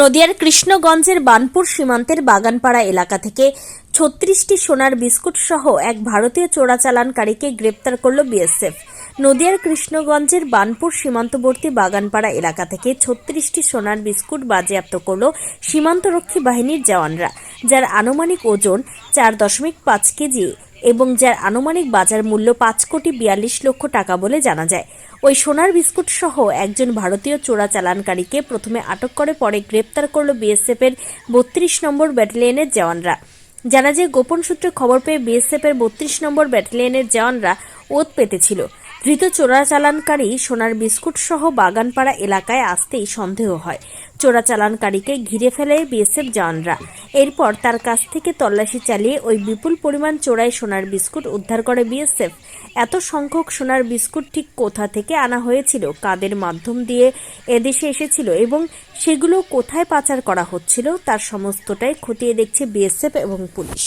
নদিয়ার কৃষ্ণগঞ্জের বানপুর সীমান্তের বাগানপাড়া এলাকা থেকে ছত্রিশটি সোনার বিস্কুট সহ এক ভারতীয় চোরাচালানকারীকে গ্রেপ্তার করল বিএসএফ। নদিয়ার কৃষ্ণগঞ্জের বানপুর সীমান্তবর্তী বাগানপাড়া এলাকা থেকে ছত্রিশটি সোনার বিস্কুট বাজেয়াপ্ত করল সীমান্তরক্ষী বাহিনীর জওয়ানরা, যার আনুমানিক ওজন চার দশমিক পাঁচ কেজি। এবং যার আনুমানিক বাজার মূল্য পাঁচ কোটি বিয়াল্লিশ লক্ষ টাকা বলে জানা যায়। ওই সোনার বিস্কুট সহ একজন ভারতীয় চোরা চালানকারীকে প্রথমে আটক করে, পরে গ্রেপ্তার করল বিএসএফ এর বত্রিশ নম্বর ব্যাটালিয়নের জওয়ানরা। জানা যায়, গোপন সূত্রে খবর পেয়ে বিএসএফ এর বত্রিশ নম্বর ব্যাটালিয়নের জওয়ানরা ওত পেতেছিল ধৃত চোরাচালানকারী সোনার বিস্কুট সহ বাগানপাড়া এলাকায় আসতেই সন্দেহ হয়। চোরাচালানকারীকে ঘিরে ফেলে বিএসএফ জওয়ানরা। এরপর তার কাছ থেকে তল্লাশি চালিয়ে ওই বিপুল পরিমাণ চোরাই সোনার বিস্কুট উদ্ধার করে বিএসএফ। এত সংখ্যক সোনার বিস্কুট ঠিক কোথা থেকে আনা হয়েছিল, কাদের মাধ্যম দিয়ে এদেশে এসেছিল এবং সেগুলো কোথায় পাচার করা হচ্ছিল, তার সমস্তটাই খতিয়ে দেখছে বিএসএফ এবং পুলিশ।